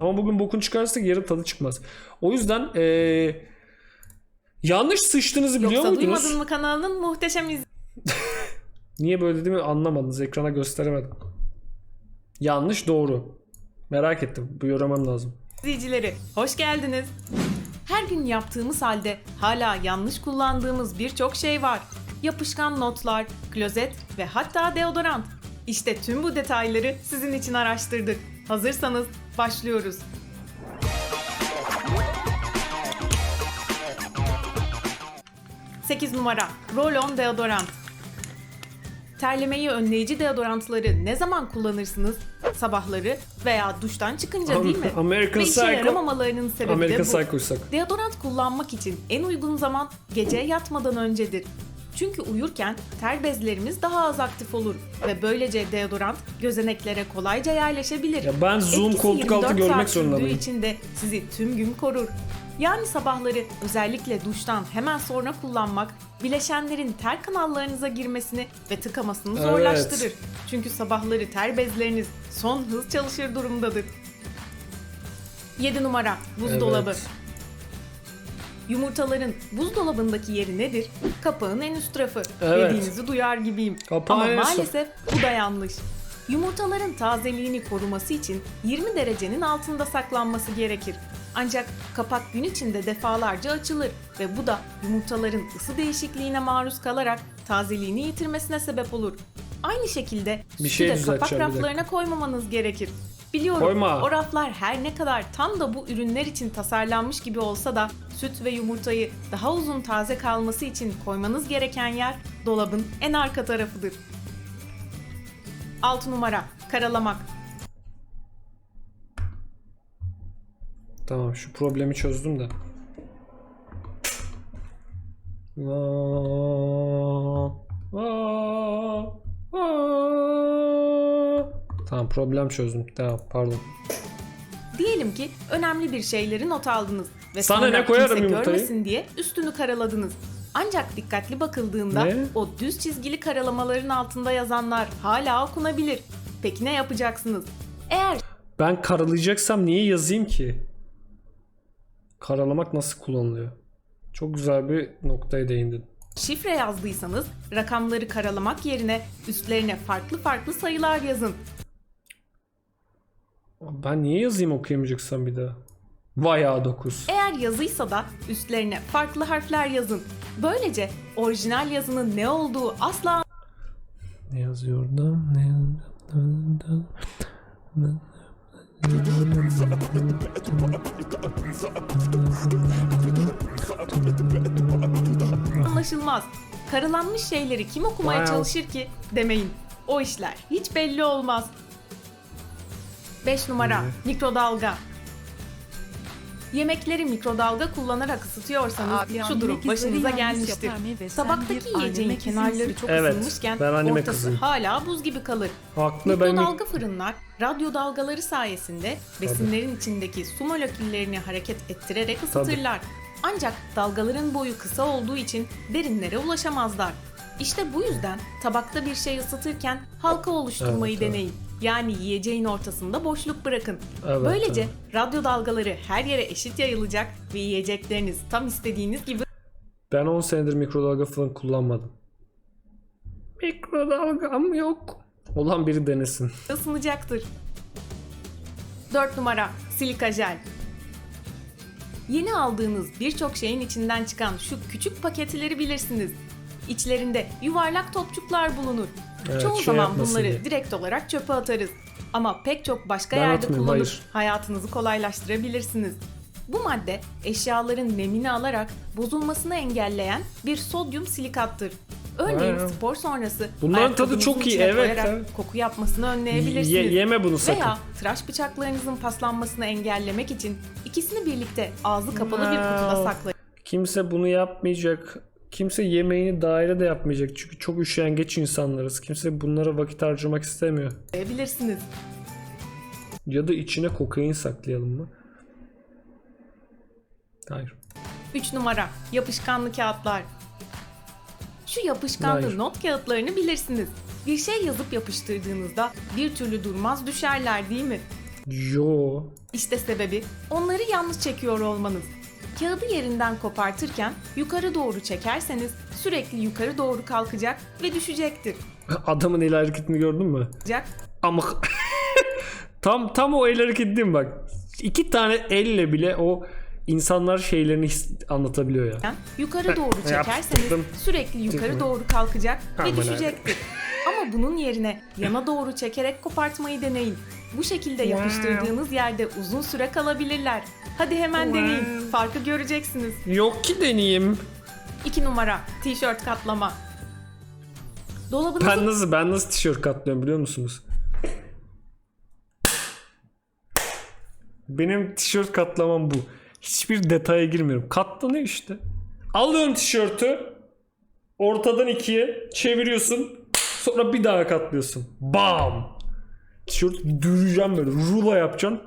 Ama bugün bokun çıkarırsak yarın tadı çıkmaz. O yüzden eee, yanlış sıçtığınızı biliyor Yoksa muydunuz? duymadın mı kanalının muhteşem Niye böyle dediğimi anlamadınız. Ekrana gösteremedim. Yanlış doğru. Merak ettim. Bu yoramam lazım. izleyicileri. Hoş geldiniz. Her gün yaptığımız halde hala yanlış kullandığımız birçok şey var. Yapışkan notlar, klozet ve hatta deodorant. İşte tüm bu detayları sizin için araştırdık. Hazırsanız başlıyoruz. Sekiz numara Roll-On deodorant. Terlemeyi önleyici deodorantları ne zaman kullanırsınız? Sabahları veya duştan çıkınca değil mi? American Ve işe Psycho. yaramamalarının sebebi American de bu. Psycho'ysak. Deodorant kullanmak için en uygun zaman gece yatmadan öncedir. Çünkü uyurken ter bezlerimiz daha az aktif olur ve böylece deodorant gözeneklere kolayca yerleşebilir. Ya ben zoom Etkisi koltuk altı 24 görmek saat zorunda sürdüğü mıyım? için de sizi tüm gün korur. Yani sabahları özellikle duştan hemen sonra kullanmak bileşenlerin ter kanallarınıza girmesini ve tıkamasını Evet. zorlaştırır. Çünkü sabahları ter bezleriniz son hız çalışır durumdadır. 7 numara buzdolabı. Evet. Yumurtaların buzdolabındaki yeri nedir? Kapağın en üst tarafı. Evet. Dediğinizi duyar gibiyim. Kapağın Ama en maalesef bu da yanlış. Yumurtaların tazeliğini koruması için 20 derecenin altında saklanması gerekir. Ancak kapak gün içinde defalarca açılır ve bu da yumurtaların ısı değişikliğine maruz kalarak tazeliğini yitirmesine sebep olur. Aynı şekilde Bir sütü şey de kapak raflarına koymamanız gerekir. Biliyorum Koyma. o raflar her ne kadar tam da bu ürünler için tasarlanmış gibi olsa da süt ve yumurtayı daha uzun taze kalması için koymanız gereken yer dolabın en arka tarafıdır. 6 numara karalamak. Tamam şu problemi çözdüm de. Aa, aa, Tamam problem çözdüm. Tamam pardon. Diyelim ki önemli bir şeyleri not aldınız ve Sana sonra ne koyarım kimse yumurtayı? görmesin diye üstünü karaladınız. Ancak dikkatli bakıldığında Ne? o düz çizgili karalamaların altında yazanlar hala okunabilir. Peki ne yapacaksınız? Eğer Ben karalayacaksam niye yazayım ki? Karalamak nasıl kullanılıyor? Çok güzel bir noktaya değindin. Şifre yazdıysanız rakamları karalamak yerine üstlerine farklı farklı sayılar yazın. Ben niye yazayım okuyamayacaksam bir daha? Vay A9. Eğer yazıysa da üstlerine farklı harfler yazın. Böylece orijinal yazının ne olduğu asla Ne yazıyor orada? Ne anlaşılmaz. Karalanmış şeyleri kim okumaya Wow. çalışır ki demeyin. O işler hiç belli olmaz. 5 numara mikrodalga. Yemekleri mikrodalga kullanarak ısıtıyorsanız Abi, şu durum anne başınıza kızları yalnız gelmiştir. yapar mı ve sen Tabaktaki bir yiyeceğin kenarları çok Evet, ısınmışken ben ortası kızıyım. hala buz gibi kalır. Haklı ben Mikrodalga fırınlar radyo dalgaları sayesinde besinlerin içindeki su moleküllerini hareket ettirerek ısıtırlar. Ancak dalgaların boyu kısa olduğu için derinlere ulaşamazlar. İşte bu yüzden tabakta bir şey ısıtırken halka oluşturmayı Evet, evet. deneyin. Yani yiyeceğin ortasında boşluk bırakın. Evet, Böylece evet. radyo dalgaları her yere eşit yayılacak ve yiyecekleriniz tam istediğiniz gibi Ben 10 senedir mikrodalga falan kullanmadım. Mikrodalgam yok. Olan biri denesin. ısınacaktır. 4 numara silika jel. Yeni aldığınız birçok şeyin içinden çıkan şu küçük paketleri bilirsiniz. İçlerinde yuvarlak topçuklar bulunur. Evet, Çoğu şey zaman yapmasın bunları diye. direkt olarak çöpe atarız. Ama pek çok başka Ben yerde atmıyorum, kullanıp hayır. hayatınızı kolaylaştırabilirsiniz. Bu madde eşyaların nemini alarak bozulmasını engelleyen bir sodyum silikattır. Örneğin Ha. spor sonrası Bunların tadı ayakkabınızın çok iyi, içine evet, koyarak evet. koku yapmasını önleyebilirsiniz. Ye- yeme bunu sakın. Veya tıraş bıçaklarınızın paslanmasını engellemek için ikisini birlikte ağzı kapalı bir kutuda Wow. saklayın. Kimse bunu yapmayacak. Kimse yemeğini dairede yapmayacak. Çünkü çok üşengeç insanlarız. Kimse bunlara vakit harcamak istemiyor. Bilirsiniz. Ya da içine kokain saklayalım mı? Hayır. 3 numara yapışkanlı kağıtlar. Şu yapışkanlı Hayır. not kağıtlarını bilirsiniz. Bir şey yazıp yapıştırdığınızda bir türlü durmaz düşerler değil mi? Yo. İşte sebebi onları yanlış çekiyor olmanız. Kağıdı yerinden kopartırken yukarı doğru çekerseniz sürekli yukarı doğru kalkacak ve düşecektir. Adamın el hareketini gördün mü? Ama tam tam o el hareketi değil mi bak? İki tane elle bile o insanlar şeylerini his- anlatabiliyor ya. Yukarı doğru çekerseniz sürekli yukarı doğru kalkacak ve Aman düşecektir. Ama bunun yerine yana doğru çekerek kopartmayı deneyin. Bu şekilde yapıştırdığınız yerde uzun süre kalabilirler. Hadi hemen deneyin. Farkı göreceksiniz. Yok ki deneyeyim. 2 numara tişört katlama. Dolabınızı Ben nasıl ben nasıl tişört katlıyorum biliyor musunuz? Benim tişört katlamam bu. Hiçbir detaya girmiyorum. Katlanıyor işte. Alıyorum tişörtü. Ortadan ikiye çeviriyorsun. Sonra bir daha katlıyorsun. Bam. Tişörtü düreceğim böyle. Rulo yapacaksın.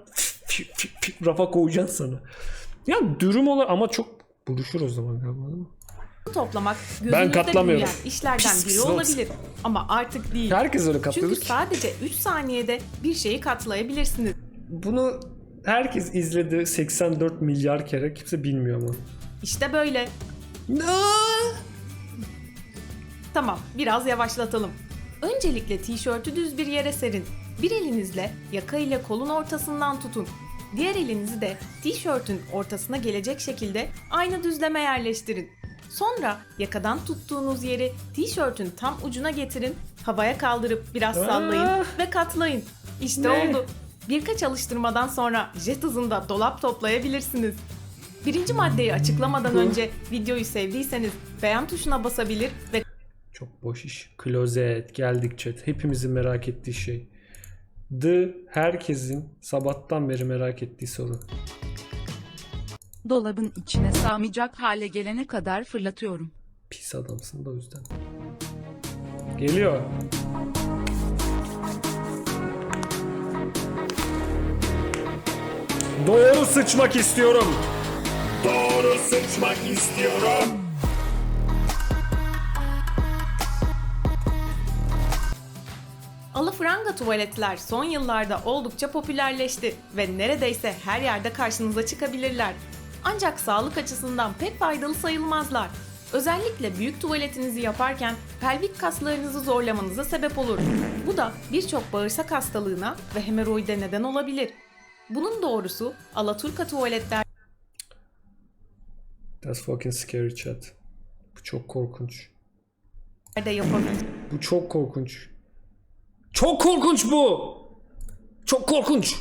Fi- fi- fi- Rafa koyacaksın sana. Ya dürüm olur ama çok buluşur o zaman galiba değil mi? toplamak Ben katlamıyorum. işlerden Pis biri pis olabilir. Ama artık değil. Herkes öyle Çünkü katlıyor ki. sadece 3 saniyede bir şeyi katlayabilirsiniz. Bunu herkes izledi 84 milyar kere kimse bilmiyor ama. İşte böyle. Tamam, biraz yavaşlatalım. Öncelikle tişörtü düz bir yere serin. Bir elinizle yaka ile kolun ortasından tutun. Diğer elinizi de tişörtün ortasına gelecek şekilde aynı düzleme yerleştirin. Sonra yakadan tuttuğunuz yeri tişörtün tam ucuna getirin, havaya kaldırıp biraz sallayın ve katlayın. İşte Ne? oldu. Birkaç alıştırmadan sonra jet hızında dolap toplayabilirsiniz. Birinci maddeyi açıklamadan önce videoyu sevdiyseniz beğen tuşuna basabilir ve Çok boş iş. Klozet, geldik chat. Hepimizin merak ettiği şey. The herkesin sabahtan beri merak ettiği soru. Dolabın içine sığmayacak hale gelene kadar fırlatıyorum. Pis adamsın da o yüzden. Geliyor. Doğru sıçmak istiyorum. Doğru sıçmak istiyorum. Alafranga tuvaletler son yıllarda oldukça popülerleşti ve neredeyse her yerde karşınıza çıkabilirler. Ancak sağlık açısından pek faydalı sayılmazlar. Özellikle büyük tuvaletinizi yaparken pelvik kaslarınızı zorlamanıza sebep olur. Bu da birçok bağırsak hastalığına ve hemoroide neden olabilir. Bunun doğrusu alaturka tuvaletlerde That's fucking scary chat. Bu çok korkunç. yapabilir. Bu çok korkunç. Çok korkunç bu. Çok korkunç.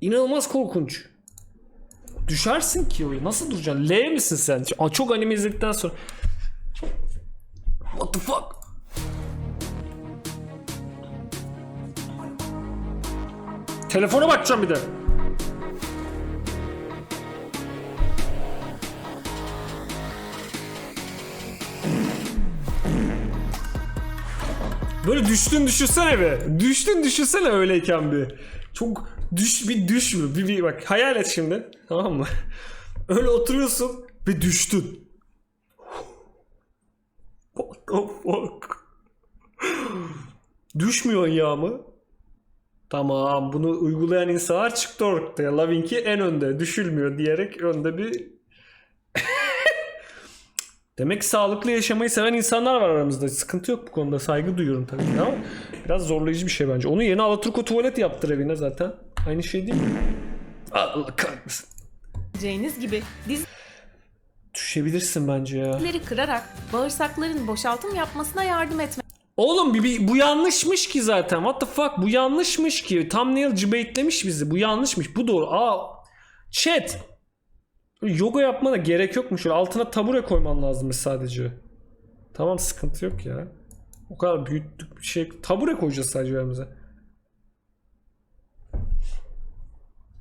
İnanılmaz korkunç. Düşersin ki o. Nasıl duracaksın? L misin sen? Aa, çok anime izledikten sonra. What the fuck? Telefona bakacağım bir de. Böyle düştün düşünsene be. Düştün düşünsene öyleyken bir. Çok düş bir düş mü? Bir, bir bak hayal et şimdi. Tamam mı? Öyle oturuyorsun ve düştün. What the fuck? Düşmüyor ya mı? Tamam bunu uygulayan insanlar çıktı ortaya. Lavinki en önde düşülmüyor diyerek önde bir Demek ki sağlıklı yaşamayı seven insanlar var aramızda. Sıkıntı yok bu konuda. Saygı duyuyorum tabii ki ama biraz zorlayıcı bir şey bence. Onun yerine Alaturko tuvalet yaptır evine zaten. Aynı şey değil mi? Allah kahretsin. Diyeceğiniz gibi Düşebilirsin bence ya. dizleri kırarak bağırsakların boşaltım yapmasına yardım etmek Oğlum bir, bir- bu yanlışmış ki zaten. What the fuck? Bu yanlışmış ki. Thumbnail cıbeytlemiş bizi. Bu yanlışmış. Bu doğru. Aa chat. Yoga yapmana gerek yokmuş. Altına tabure koyman lazımmış sadece. Tamam sıkıntı yok ya. O kadar büyüttük bir şey. Tabure koyacağız sadece önümüze.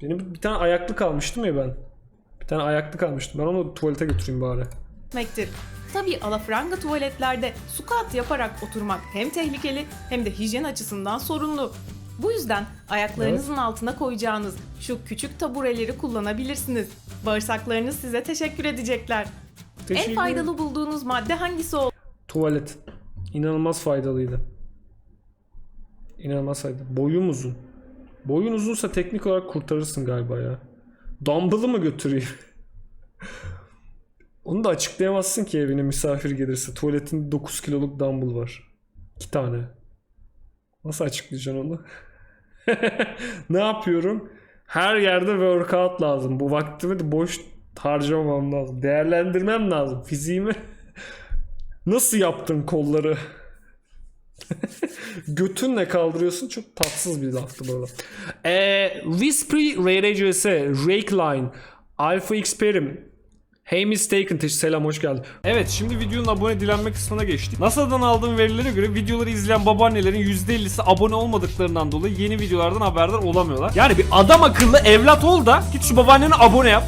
Benim bir tane ayaklı kalmıştım ya ben. Bir tane ayaklı kalmıştım. Ben onu tuvalete götüreyim bari. etmektir. Tabii alafranga tuvaletlerde squat yaparak oturmak hem tehlikeli hem de hijyen açısından sorunlu. Bu yüzden ayaklarınızın altına koyacağınız şu küçük tabureleri kullanabilirsiniz. Bağırsaklarınız size teşekkür edecekler. Teşekkür En faydalı bulduğunuz madde hangisi oldu? Tuvalet. İnanılmaz faydalıydı. İnanılmaz faydalı. Boyum uzun. Boyun uzunsa teknik olarak kurtarırsın galiba ya. Dumbbell'ı mı götüreyim? Onu da açıklayamazsın ki evine misafir gelirse. Tuvaletinde 9 kiloluk dumbbell var. 2 tane. Nasıl açıklayacaksın onu? ne yapıyorum? Her yerde workout lazım. Bu vaktimi de boş harcamamam lazım. Değerlendirmem lazım. Fiziğimi nasıl yaptın kolları? Götünle kaldırıyorsun. Çok tatsız bir laftı bu arada. Ee, Whispry RRCS, Rakeline, Alpha Xperim, Hey Mistaken, teş- selam hoş geldin. Evet şimdi videonun abone dilenme kısmına geçtik. NASA'dan aldığım verilere göre videoları izleyen babaannelerin %50'si abone olmadıklarından dolayı yeni videolardan haberdar olamıyorlar. Yani bir adam akıllı evlat ol da git şu babaannene abone yap.